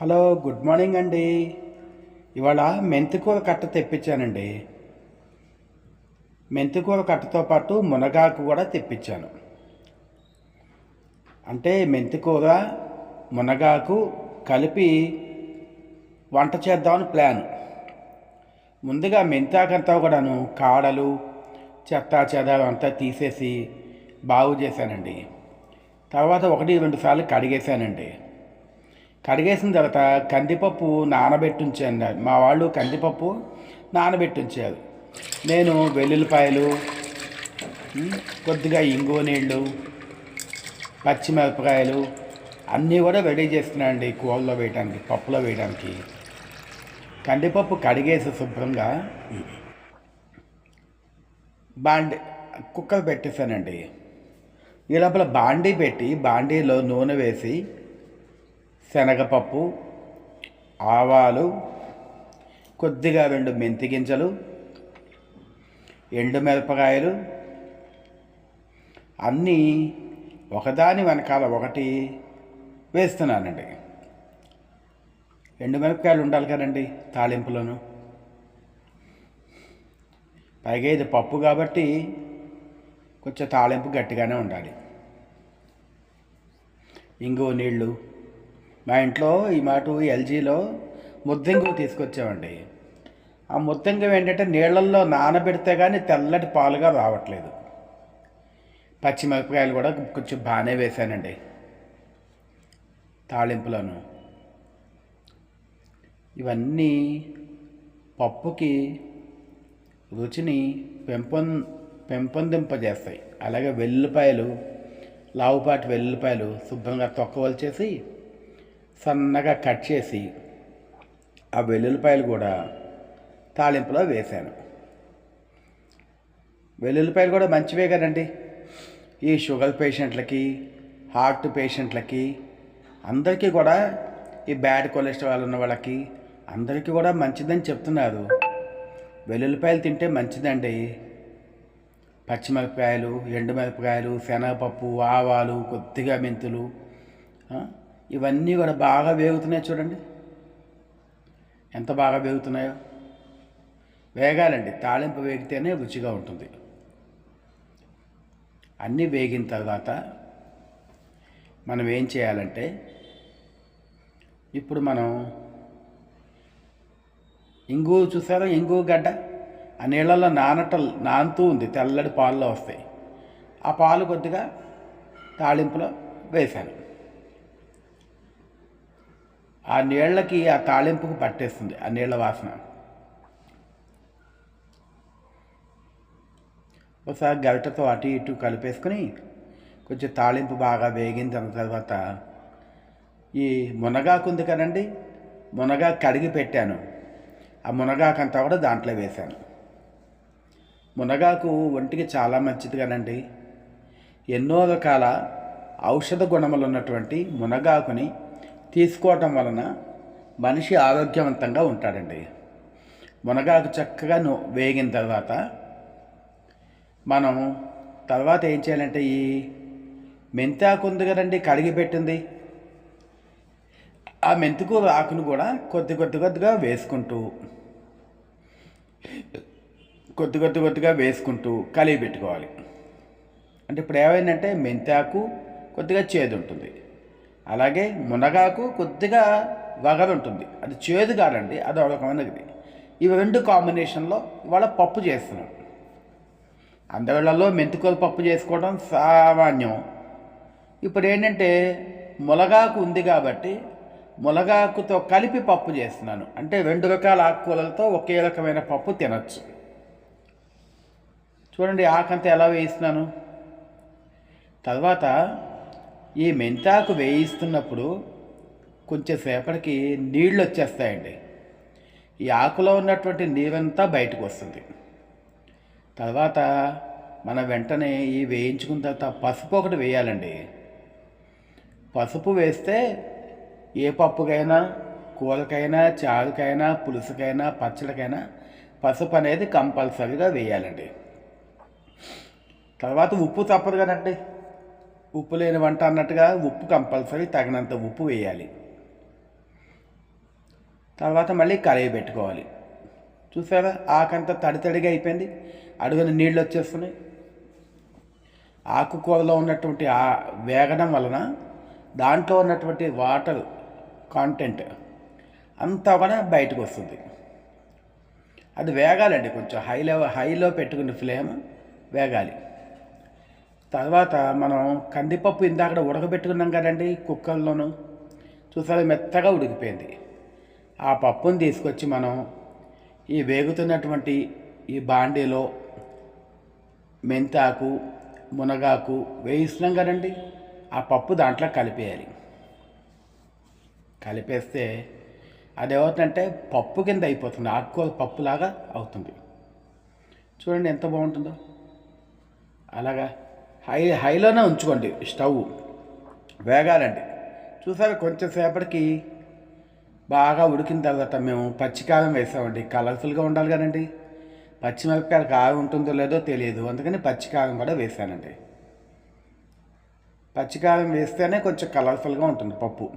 Hello good morning అండి. ఇవాళ మెంతికూర కట్ట తెప్పించానండి. మెంతికూర కట్టతో పాటు మునగాకు కూడా తెప్పించాను. అంటే మెంతికూర మునగాకు కలిపి వంట చేద్దామని ప్లాన్. ముందుగా మెంతాకంతా కూడాను కాడలు చెత్త చెదారం అంతా తీసేసి బాగు చేశానండి. తర్వాత ఒకటి రెండు సార్లు కడిగేశానండి. కడిగేసిన తర్వాత కందిపప్పు నానబెట్టించాను మా వాళ్ళు కందిపప్పు నానబెట్టించారు నేను వెల్లుల్లిపాయలు కొద్దిగా ఇంగువ నీళ్ళు పచ్చిమిరపకాయలు అన్నీ కూడా రెడీ చేస్తున్నాను అండి కూరలో వేయడానికి పప్పులో వేయడానికి కందిపప్పు కడిగేసి శుభ్రంగా బాండి కుక్కర్ పెట్టేశానండి. ఈ లోపల బాండీ పెట్టి బాండీలో నూనె వేసి శనగపప్పు ఆవాలు కొద్దిగా రెండు మెంతి గింజలు ఎండుమిరపకాయలు అన్నీ ఒకదాని వెనకాల ఒకటి వేస్తున్నానండి. ఎండుమిరపకాయలు ఉండాలి కదండి తాళింపులను పైగా ఇది పప్పు కాబట్టి కొంచెం తాలింపు గట్టిగానే ఉండాలి. ఇంగు నీళ్ళు మా ఇంట్లో ఈ మాట ఎల్జీలో ముద్దంగు తీసుకొచ్చామండి. ఆ ముద్దంగం ఏంటంటే నీళ్ళల్లో నానబెడితే కానీ తెల్లటి పాలుగా రావట్లేదు. పచ్చిమిరపకాయలు కూడా కొంచెం బాగానే వేశానండి తాళింపులను ఇవన్నీ పప్పుకి రుచిని పెంపొం పెంపొందింపజేస్తాయి. అలాగే వెల్లుల్లిపాయలు లావుపాటి వెల్లుల్లిపాయలు శుభ్రంగా తొక్కవలిచేసి సన్నగా కట్ చేసి ఆ వెల్లుల్లిపాయలు కూడా తాలింపులో వేశాను. వెల్లుల్లిపాయలు కూడా మంచివే కదండి. ఈ షుగర్ పేషెంట్లకి హార్ట్ పేషెంట్లకి అందరికీ కూడా ఈ బ్యాడ్ కొలెస్ట్రాల్ ఉన్న వాళ్ళకి అందరికీ కూడా మంచిదని చెప్తున్నారు. వెల్లుల్లిపాయలు తింటే మంచిదండి. పచ్చిమిరపకాయలు ఎండుమిరపకాయలు శనగపప్పు ఆవాలు కొద్దిగా మెంతులు ఇవన్నీ కూడా బాగా వేగుతున్నాయి చూడండి. ఎంత బాగా వేగుతున్నాయో. వేగాలండి. తాళింపు వేగితేనే రుచిగా ఉంటుంది. అన్నీ వేగిన తర్వాత మనం ఏం చేయాలంటే ఇప్పుడు మనం ఇంగు చూసారా? ఇంగు గడ్డ? ఆ నీళ్ళల్లో నానట నానుతూ ఉంది. తెల్లటి పాల్లో వస్తాయి. ఆ పాలు కొద్దిగా తాళింపులో వేశాను. ఆ నీళ్ళకి ఆ తాళింపుకు పట్టేస్తుంది ఆ నీళ్ళ వాసన. ఒకసారి గరిటతో అటు ఇటు కలిపేసుకొని కొంచెం తాళింపు బాగా వేగిన తర్వాత ఈ మునగాకు ఉంది కదండి మునగాకు కడిగి పెట్టాను. ఆ మునగాకు అంతా కూడా దాంట్లో వేశాను. మునగాకు ఒంటికి చాలా మంచిది కదండి. ఎన్నో రకాల ఔషధ గుణములు ఉన్నటువంటి మునగాకుని తీసుకోవటం వలన మనిషి ఆరోగ్యవంతంగా ఉంటాడండి. మునగాకు చక్కగా వేగిన తర్వాత మనం తర్వాత ఏం చేయాలంటే ఈ మెంతాకు ఉంది కదండి కడిగి పెట్టింది. ఆ మెంతుకు ఆకును కూడా కొద్ది కొద్ది కొద్దిగా వేసుకుంటూ కొద్ది కొద్ది కొద్దిగా వేసుకుంటూ కలిగి పెట్టుకోవాలి. అంటే ఇప్పుడు ఏమైందంటే మెంతాకు కొద్దిగా చేదు ఉంటుంది. అలాగే మునగాకు కొద్దిగా వగరు ఉంటుంది అది చేదు కాదండి అది ఒక రకమైనది ఇవి రెండు కాంబినేషన్లో ఇవాళ పప్పు చేస్తున్నాం అందరిళ్ళలో మెంతికూర పప్పు చేసుకోవడం సామాన్యం. ఇప్పుడు ఏంటంటే మునగాకు ఉంది కాబట్టి మునగాకుతో కలిపి పప్పు చేస్తున్నాను. అంటే రెండు రకాల ఆకుకూరలతో ఒకే రకమైన పప్పు తినచ్చు. చూడండి ఆకంతా ఎలా వేయిస్తున్నాను? తర్వాత ఈ మెంతాకు వేయిస్తున్నప్పుడు కొంచెం సేపటికి నీళ్ళు వచ్చేస్తాయండి. ఈ ఆకులో ఉన్నటువంటి నీరంతా బయటకు వస్తుంది. తర్వాత మన వెంటనే ఈ వేయించుకున్న తర్వాత పసుపు ఒకటి వేయాలండి. పసుపు వేస్తే ఏ పప్పుకైనా కూరకైనా చారుకైనా పులుసుకైనా పచ్చడికైనా పసుపు అనేది కంపల్సరీగా వేయాలండి. తర్వాత ఉప్పు తప్పదు కదండి. ఉప్పు లేని వంట అన్నట్టుగా ఉప్పు కంపల్సరీ తగినంత ఉప్పు వేయాలి. తర్వాత మళ్ళీ కరవి పెట్టుకోవాలి. చూసారా? ఆకంతా తడి తడిగా అయిపోయింది. అడుగున నీళ్ళు వచ్చేస్తున్నాయి. ఆకుకూరలో ఉన్నటువంటి ఆ వేగడం వలన దాంట్లో ఉన్నటువంటి వాటర్ కాంటెంట్ అంతా కూడా బయటకు వస్తుంది. అది వేగాలండి. కొంచెం హై లెవెల్ హైలో పెట్టుకున్న ఫ్లేమ్ వేగాలి. తర్వాత మనం కందిపప్పు ఇందాక ఉడకబెట్టుకున్నాం కదండి కుక్కర్లోను. చూసారా మెత్తగా ఉడికిపోయింది. ఆ పప్పుని తీసుకొచ్చి మనం ఈ వేగుతున్నటువంటి ఈ బాండీలో మెంతాకు మునగాకు వేయిస్తున్నాం కదండి. ఆ పప్పు దాంట్లో కలిపేయాలి. కలిపేస్తే అది ఏమవుతుందంటే పప్పు కింద అయిపోతుంది ఆకుకూర పప్పులాగా అవుతుంది. చూడండి ఎంత బాగుంటుందో. అలాగా హై హైలోనే ఉంచుకోండి స్టవ్ వేగాలండి. చూసారా కొంచెం సేపటికి బాగా ఉడికిన తర్వాత మేము పచ్చికారం వేసామండి. కలర్ఫుల్గా ఉండాలి కదండి. పచ్చిమిరపకాయలు కారం ఉంటుందో లేదో తెలియదు. అందుకని పచ్చికారం కూడా వేసానండి. పచ్చికారం వేస్తేనే కొంచెం కలర్ఫుల్గా ఉంటుంది పప్పు.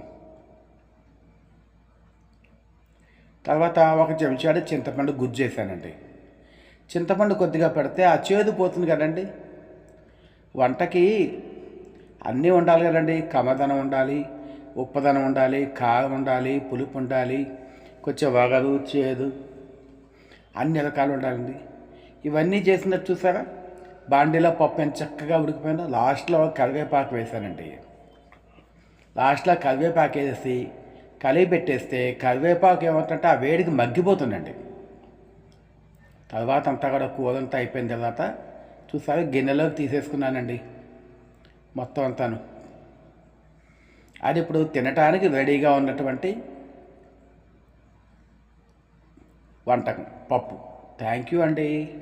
తర్వాత ఒక చెంచాడు చింతపండు గుజ్జు వేసానండి. చింతపండు కొద్దిగా పెడితే ఆ చేదు పోతుంది కదండి. వంటకి అన్నీ ఉండాలి కదండి. కమదనం ఉండాలి ఉప్పదనం ఉండాలి కారం ఉండాలి పులుపు ఉండాలి కొంచెం వగరు చేదు అన్ని రకాలు ఉండాలండి. ఇవన్నీ చేసినట్టు చూసారా? బాండీలో పప్పు ఎంత చక్కగా ఉడికిపోయినా లాస్ట్లో కరివేపాకు వేసానండి లాస్ట్లో కరివేపాకు వేసి కలిగి పెట్టేస్తే కరివేపాకు ఏమవుతుందంటే ఆ వేడికి మగ్గిపోతుందండి. తర్వాత అంతా కూడా కూర అంతా అయిపోయిన తర్వాత చూసారా గిన్నెలోకి తీసేసుకున్నానండి. మొత్తం అంతాను. అది ఇప్పుడు తినటానికి రెడీగా ఉన్నటువంటి వంటకం. పప్పు. థ్యాంక్ యూ అండి.